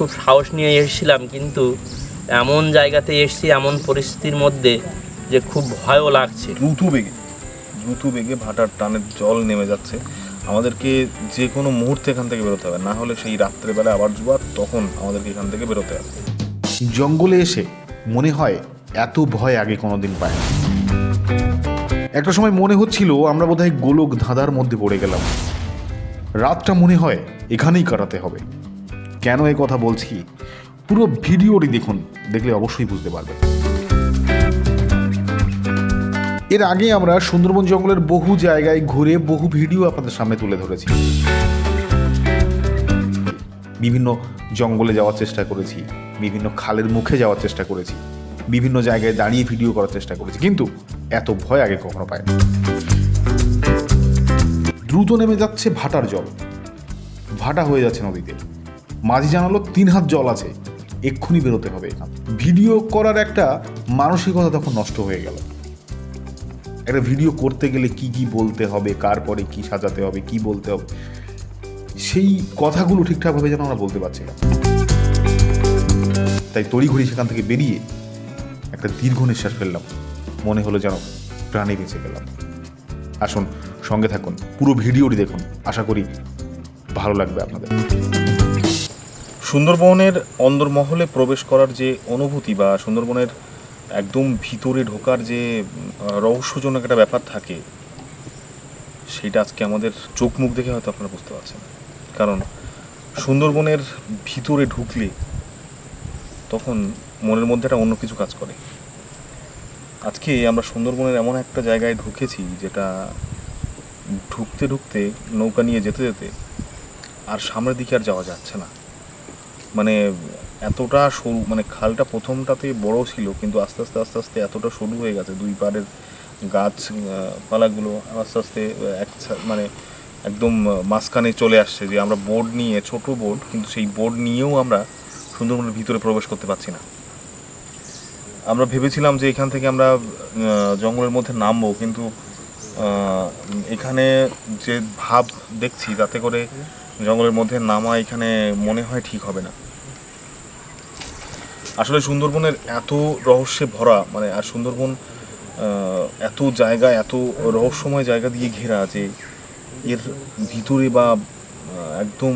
খুব সাহস নিয়ে এসেছিলাম কিন্তু এমন জায়গাতে এসেছি এমন পরিস্থিতির মধ্যে যে খুব ভয়ও লাগছে। দ্রুত বেগে দ্রুত বেগে ভাটার টানের জল নেমে যাচ্ছে। আমাদেরকে যে কোনো মুহূর্তে এখান থেকে বেরোতে হবে না হলে সেই রাত্রেবেলা আবার জোয়ার তখন আমাদেরকে এখান থেকে বেরোতে হবে। জঙ্গলে এসে মনে হয় এত ভয় আগে কোনোদিন পায় একটা সময় মনে হচ্ছিল আমরা বোধহয় গোলক ধাঁধার মধ্যে পড়ে গেলাম। রাতটা মনে হয় এখানেই কাটাতে হবে। কেন এই কথা বলছি? পুরো ভিডিওটি দেখুন, দেখলে অবশ্যই বুঝতে পারবেন। এর আগে আমরা সুন্দরবন জঙ্গলের বহু জায়গায় ঘুরে বহু ভিডিও আপনাদের সামনে তুলে ধরেছি। বিভিন্ন জঙ্গলে যাওয়ার চেষ্টা করেছি, বিভিন্ন খালের মুখে যাওয়ার চেষ্টা করেছি, বিভিন্ন জায়গায় দাঁড়িয়ে ভিডিও করার চেষ্টা করেছি, কিন্তু এত ভয় আগে কখনো পাইনি। দ্রুত নেমে যাচ্ছে ভাটার জল। ভাটা হয়ে যাচ্ছে নদীতে। মাঝি জানালো তিন হাত জল আছে, এক্ষুনি বেরোতে হবে। ভিডিও করার একটা মানসিকতা তখন নষ্ট হয়ে গেল। একটা ভিডিও করতে গেলে কি কি বলতে হবে, কার পরে কি সাজাতে হবে, কি বলতে হবে, সেই কথাগুলো ঠিকঠাকভাবে যেন আমরা বলতে পারছি না। তাই তড়িঘড়ি সেখান থেকে বেরিয়ে একটা দীর্ঘ নিঃশ্বাস ফেললাম। মনে হলো যেন প্রাণে বেঁচে গেলাম। আসুন, সঙ্গে থাকুন, পুরো ভিডিওটি দেখুন। আশা করি ভালো লাগবে আপনাদের। সুন্দরবনের অন্দরমহলে প্রবেশ করার যে অনুভূতি বা সুন্দরবনের একদম ভিতরে ঢোকার যে রহস্যজনক একটা ব্যাপার থাকে, সেটা আজকে আমাদের চোখ মুখ দেখে হয়তো আপনারা বুঝতে পারছেন। কারণ সুন্দরবনের ভিতরে ঢুকলে তখন মনের মধ্যে একটা অন্য কিছু কাজ করে। আজকে আমরা সুন্দরবনের এমন একটা জায়গায় ঢুকেছি যেটা ঢুকতে ঢুকতে নৌকা নিয়ে যেতে যেতে আর সামনের দিকে আর যাওয়া যাচ্ছে না। মানে এতটা সরু মানে খালটা প্রথমটাতে বড় ছিল কিন্তু আস্তে আস্তে আস্তে আস্তে এতটা সরু হয়ে গেছে দুই পাড়ের গাছ আহ, পালাগুলো আস্তে আস্তে এক মানে একদম মাঝখানে চলে আসছে যে আমরা বোর্ড নিয়ে ছোট বোর্ড কিন্তু সেই বোর্ড নিয়েও আমরা সুন্দরবনের ভিতরে প্রবেশ করতে পারছি না। আমরা ভেবেছিলাম যে এখান থেকে আমরা জঙ্গলের মধ্যে নামবো কিন্তু এখানে যে ভাব দেখছি তাতে করে জঙ্গলের মধ্যে নামা এখানে মনে হয় ঠিক হবে না। আসলে সুন্দরবনের এত রহস্যে ভরা মানে আর সুন্দরবন এত জায়গা, এত রহস্যময় জায়গা দিয়ে ঘেরা যে এর ভিতরে বা একদম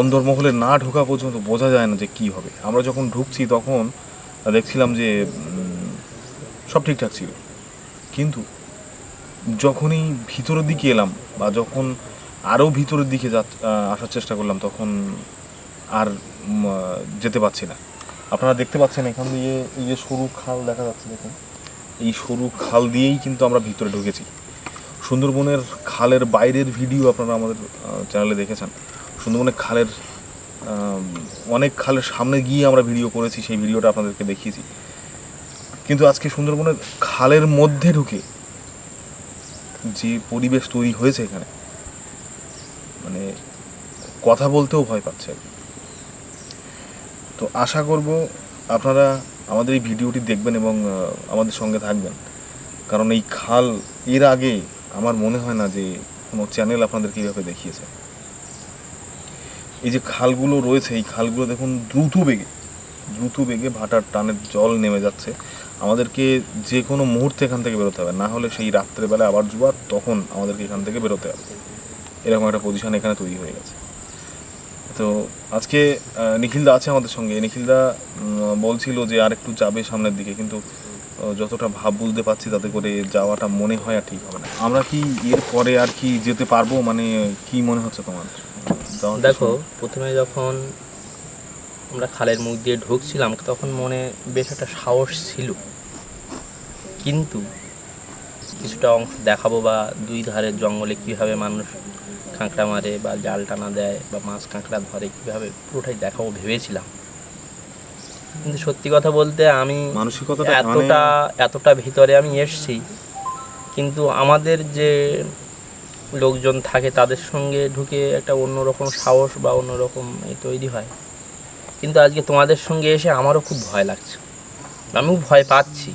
অন্দরমহলে না ঢোকা পর্যন্ত বোঝা যায় না যে কি হবে। আমরা যখন ঢুকছি তখন দেখছিলাম যে সব ঠিকঠাক ছিল। কিন্তু যখনই ভিতরের দিকে এলাম বা যখন আরও ভিতরের দিকে আসার চেষ্টা করলাম তখন আর যেতে পারছি না। আপনারা দেখতে পাচ্ছেন এখান দিয়ে এই যে সরু খাল দেখা যাচ্ছে, দেখুন। এই সরু খাল দিয়েই কিন্তু আমরা ভিতরে ঢুকেছি। সুন্দরবনের খালের বাইরের ভিডিও আপনারা আমাদের চ্যানেলে দেখেছেন। সুন্দরবনের খালের অনেক খালের সামনে গিয়ে আমরা ভিডিও করেছি, সেই ভিডিওটা আপনাদেরকে দেখিয়েছি। কিন্তু আজকে সুন্দরবনের খালের মধ্যে ঢুকে যে পরিবেশ তৈরি হয়েছে এখানে মানে কথা বলতেও ভয় পাচ্ছে। আর কি। তো আশা করব আপনারা আমাদের এই ভিডিওটি দেখবেন এবং আমাদের সঙ্গে থাকবেন। কারণ এই খাল, এর আগে আমার মনে হয় না যে কোনো চ্যানেল আপনাদের কীভাবে দেখিয়েছে। এই যে খালগুলো রয়েছে, এই খালগুলো দেখুন দ্রুত বেগে দ্রুত বেগে ভাটার টানের জল নেমে যাচ্ছে। আমাদেরকে যে কোনো মুহূর্তে এখান থেকে বেরোতে হবে। না হলে সেই রাত্রেবেলা আবার জোয়ার তখন আমাদেরকে এখান থেকে বেরোতে হবে। এরকম একটা পজিশন এখানে তৈরি হয়ে গেছে। তো আজকে নিখিলদা আছে আমাদের সঙ্গে। নিখিলদা বলছিল যে আর একটু যাবে সামনের দিকে কিন্তু যতটা ভাব বুঝতে পারছি তাতে করে যাওয়াটা মনে হয় আর ঠিক হবে না। আমরা কি এর পরে আর কি যেতে পারব? মানে কি মনে হচ্ছে তোমার? দেখো প্রথমে যখন আমরা খালের মুখ দিয়ে ঢুকছিলাম তখন মনে বেশ একটা সাহস ছিল। কিন্তু কিছুটা অংশ দেখাবো বা দুই ধারের জঙ্গলে কীভাবে মানুষ কাঁকড়া মারে বা জাল টানা দেয় বা মাছ কাঁকড়া ধরে কীভাবে পুরোটাই দেখাবো ভেবেছিলাম। কিন্তু সত্যি কথা বলতে আমি মানসিকতাটা মানে এতটা এতটা ভিতরে আমি এসছি কিন্তু আমাদের যে লোকজন থাকে তাদের সঙ্গে ঢুকে একটা অন্যরকম সাহস বা অন্যরকম এ তৈরি হয়। কিন্তু আজকে তোমাদের সঙ্গে এসে আমারও খুব ভয় লাগছে। আমিও ভয় পাচ্ছি।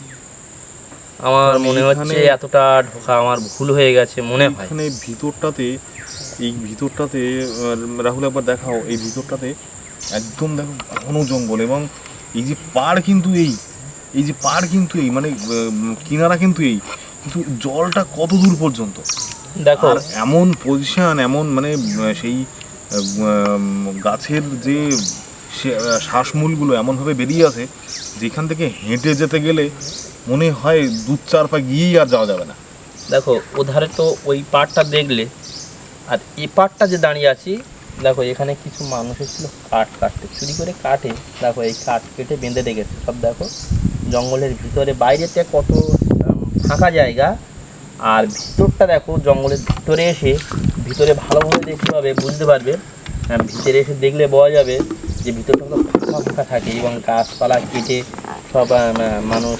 আমার মানে মনে হচ্ছে এতটা ঢোকা আমার ভুল হয়ে গেছে মনে হয়। এখানে ভিতরটাতে এই ভিতরটাতে রাহুল একবার দেখাও এই ভিতরটাতে একদম দেখো ঘন জঙ্গল এবং এই যে পাড় কিন্তু এই এই যে পাড় কিন্তু এই মানে কিনারা কিন্তু এই কিন্তু জলটা কত দূর পর্যন্ত? দেখো এমন পজিশন এমন মানে সেই গাছের যে শ্বাসমূলগুলো এমনভাবে বেরিয়ে আছে যেখান থেকে হেঁটে যেতে গেলে মনে হয় দু চার পা গিয়েই আর যাওয়া যাবে না। দেখো ওধারে তো ওই পাড়টা দেখলে আর এ পাড়টা যে দাঁড়িয়ে আছি দেখো এখানে কিছু মানুষ এসেছিল কাঠ কাটতে। চুরি করে কাটে দেখো এই কাঠ কেটে বেঁধে রেখেছে। সব দেখো জঙ্গলের ভিতরে বাইরেতে কত ফাঁকা জায়গা আর ভিতরটা দেখো জঙ্গলের ভিতরে এসে ভিতরে ভালোভাবে দেখতে পাবে বুঝতে পারবে। আহ, ভিতরে এসে দেখলে বোঝা যাবে যে ভিতরটা ফাঁকা ফাঁকা থাকে এবং গাছপালা কেটে সব মানুষ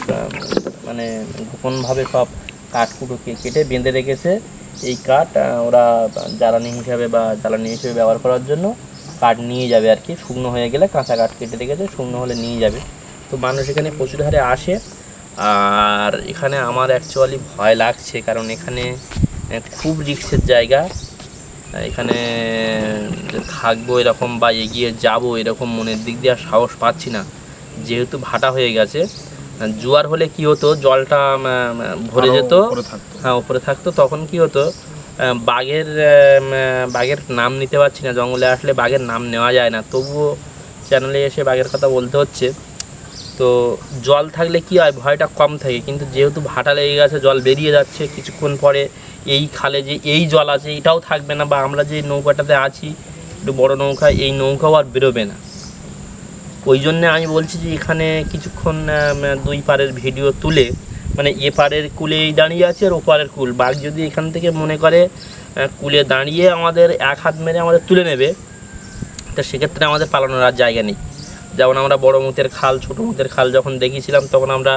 মানে গোপনভাবে সব কাঠকুটোকে কেটে বেঁধে রেখেছে। এই কাঠ ওরা জ্বালানি হিসাবে বা জ্বালানি হিসেবে ব্যবহার করার জন্য কাঠ নিয়ে যাবে আর কি। শুকনো হয়ে গেলে কাঁচা কাঠ কেটে রেখেছে, শুকনো হলে নিয়ে যাবে। তো মানুষ এখানে প্রচুর হারে আসে। আর এখানে আমার অ্যাকচুয়ালি ভয় লাগছে, কারণ এখানে খুব রিক্সের জায়গা। এখানে থাকব এরকম বা এগিয়ে যাব এরকম মনের দিক দিয়ে আর সাহস পাচ্ছি না। যেহেতু ভাটা হয়ে গেছে জোয়ার হলে কি হতো জলটা ভরে যেত হ্যাঁ উপরে থাকতো তখন কি হতো বাঘের বাঘের নাম নিতে পারছি না জঙ্গলে আসলে বাঘের নাম নেওয়া যায় না তবুও চ্যানেলে এসে বাঘের কথা বলতে হচ্ছে। তো জল থাকলে কি হয় ভয়টা কম থাকে কিন্তু যেহেতু ভাটা লেগে গেছে জল বেরিয়ে যাচ্ছে কিছুক্ষণ পরে এই খালে যে এই জল আছে এটাও থাকবে না বা আমরা যে নৌকাটাতে আছি একটু বড় নৌকা এই নৌকাও আর বেরোবে না। ওই জন্যে আমি বলছি যে এখানে কিছুক্ষণ দুই পারের ভিডিও তুলে মানে এ পারের কুলেই দাঁড়িয়ে আছে আর ওপারের কুল। বাঘ যদি এখান থেকে মনে করে কুলে দাঁড়িয়ে আমাদের এক হাত মেরে আমাদের তুলে নেবে, তা সেক্ষেত্রে আমাদের পালানোর আর জায়গা নেই। যেমন আমরা বড় মুতের খাল, ছোটো মুতের খাল যখন দেখিয়েছিলাম তখন আমরা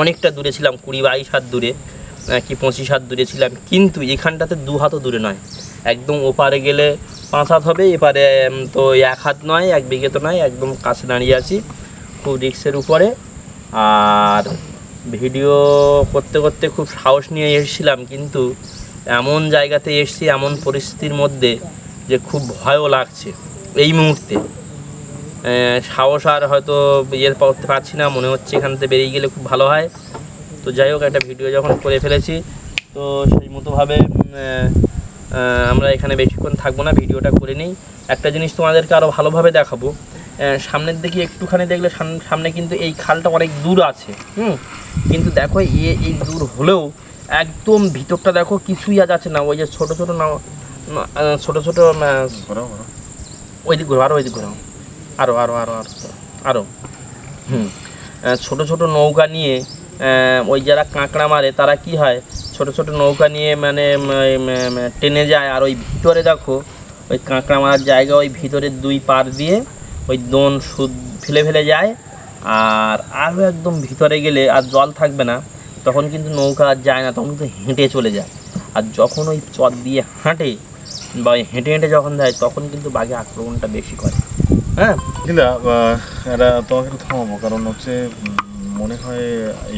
অনেকটা দূরে ছিলাম, কুড়ি বাইশ হাত দূরে কি পঁচিশ হাত দূরে ছিলাম। কিন্তু এখানটাতে দু হাতও দূরে নয়। একদম ওপারে গেলে পাঁচ হাত হবে, এপারে তো এক হাত নয়, এক বিঘে তো নয়, একদম কাছে দাঁড়িয়ে আছি, খুব রিক্সের উপরে। আর ভিডিও করতে করতে খুব সাহস নিয়ে এসেছিলাম, কিন্তু এমন জায়গাতে এসেছি, এমন পরিস্থিতির মধ্যে যে খুব ভয়ও লাগছে এই মুহূর্তে। সাহস আর হয়তো ইয়ে করতে পারছি না, মনে হচ্ছে এখান থেকে বেরিয়ে গেলে খুব ভালো হয়। তো যাই হোক, একটা ভিডিও যখন করে ফেলেছি, তো সেই মতোভাবে আমরা এখানে বেশিক্ষণ থাকব না ভিডিওটা করে নিই। একটা জিনিস তোমাদেরকে আরও ভালোভাবে দেখাবো। সামনের দিকে একটুখানি দেখলে সাম- সামনে কিন্তু এই খালটা অনেক দূর আছে হুম? কিন্তু দেখো এ এই দূর হলেও একদম ভিতরটা দেখো কিছুই আর যাচ্ছে না। ওই যে ছোটো ছোটো না ছোটো ছোটো। ওই দিক ঘোরো আরও ওই দিক ঘোরো আরও আরও আরও আরও আরও হুম। ছোট ছোট নৌকা নিয়ে ওই যারা কাঁকড়া মারে তারা কি হয়? ছোট ছোট নৌকা নিয়ে মানে টেনে যায় আর ওই ভিতরে দেখো, ওই কাঁকড়া মারার জায়গা ওই ভিতরের দুই পার দিয়ে ওই দোন সুদ, ফেলে ফেলে যায়। আর আরও একদম ভিতরে গেলে আর জল থাকবে না, তখন কিন্তু নৌকা আর যায় না, তখন কিন্তু হেঁটে চলে যায়। আর যখন ওই চর দিয়ে হাঁটে বা হেঁটে হেঁটে যখন যায়, তখন কিন্তু বাঘে আক্রমণটা বেশি করে। হ্যাঁ? তোমাকে থামাবো, কারণ হচ্ছে মনে হয়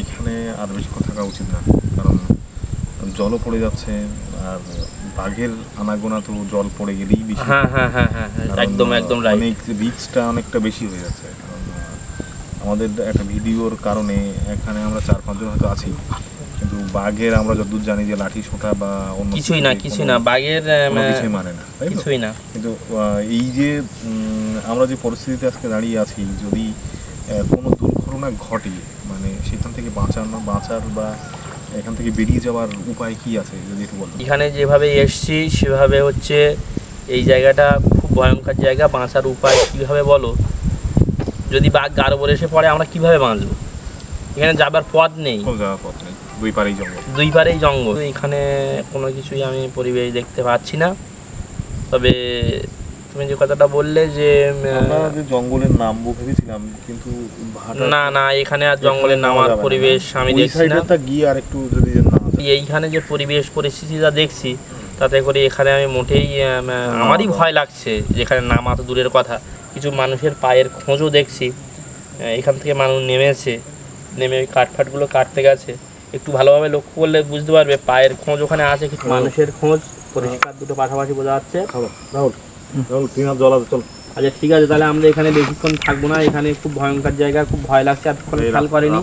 এখানে আর বেশিক্ষণ থাকা উচিত না, কারণ জলও পড়ে যাচ্ছে আর বাঘের আনাগোনা তো জল পড়ে গেলেই বেশি। হ্যাঁ হ্যাঁ হ্যাঁ হ্যাঁ হ্যাঁ, একদম একদম রাইট অনেক রিস্কটা অনেকটা বেশি হয়ে যাচ্ছে আমাদের একটা ভিডিওর কারণে এখানে আমরা চার পাঁচজন হয়তো আছি কিন্তু বাঘের আমরা যতদূর জানি যে লাঠি সোঁটা বা অন্য কিছুই না কিছুই না বাঘের কিছুই মানে না কিছুই না। কিন্তু এই যে আমরা যে পরিস্থিতিতে আজকে দাঁড়িয়ে আছি যদি কোনো দুর্ঘটনা ঘটে মানে সেখান থেকে বাঁচানো বাঁচার বা এখান থেকে বেরিয়ে যাওয়ার উপায় কি আছে যদি একটু এখানে যেভাবে এসছি সেভাবে হচ্ছে এই জায়গাটা খুব ভয়ঙ্কর জায়গা। বাঁচার উপায় কীভাবে বলো? যদি বাঘ গার উপরে এসে পড়ে আমরা কীভাবে বাঁচবো? এখানে যাবার পথ নেই। পথ নেই। দুই পারেই জঙ্গল। দুই পারেই জঙ্গল। এখানে কোনো কিছুই আমি পরিবেশ দেখতে পাচ্ছি না। তবে তুমি যে কথাটা বললে যে উম, আমরা যে জঙ্গলের নামবো ভেবেছিলাম কিন্তু না না এখানে আর জঙ্গলের নামা নামার পরিবেশ আমি দেখছি না। গিয়ে আর একটু যদি এইখানে যে পরিবেশ পরিস্থিতিটা দেখছি তাতে করে এখানে আমি মোটেই আমারই ভয় লাগছে যেখানে নামা তো দূরের কথা। কিছু মানুষের পায়ের খোঁজও দেখছি এখান থেকে মানুষ নেমেছে নেমে ওই কাঠফাটগুলো কাটতে গেছে। একটু ভালোভাবে লক্ষ্য করলে বুঝতে পারবে পায়ের খোঁজ ওখানে আছে কিছু। মানুষের খোঁজ পরিষ্কার দুটো পাশাপাশি বোঝা যাচ্ছে। তিন হাত জল আছে চল। আচ্ছা ঠিক আছে তাহলে আমরা এখানে বেশিক্ষণ থাকব না। এখানে খুব ভয়ঙ্কর জায়গা খুব ভয় লাগছে এতক্ষণ খেয়াল করেনি।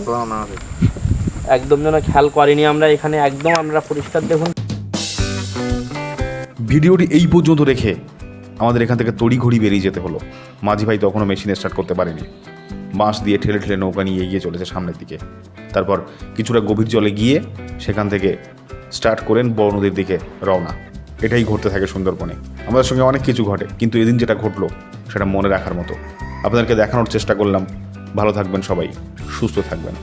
একদম যেন খেয়াল করেনি আমরা এখানে একদম আমরা পরিষ্কার দেখুন। ভিডিওটি এই পর্যন্ত রেখে আমাদের এখান থেকে তড়িঘড়ি বেরিয়ে যেতে হলো। মাঝি ভাই তখনও মেশিন স্টার্ট করতে পারেনি। বাঁশ দিয়ে ঠেলে ঠেলে নৌকা নিয়ে এগিয়ে চলেছে সামনের দিকে। তারপর কিছুটা গভীর জলে গিয়ে সেখান থেকে স্টার্ট করেন বড় নদীর দিকে রওনা। এটাই ঘটতে থাকে সুন্দরবনে। আমাদের সঙ্গে অনেক কিছু ঘটে, কিন্তু এদিন যেটা ঘটলো, সেটা মনে রাখার মতো। আপনাদেরকে দেখানোর চেষ্টা করলাম। ভালো থাকবেন সবাই, সুস্থ থাকবেন।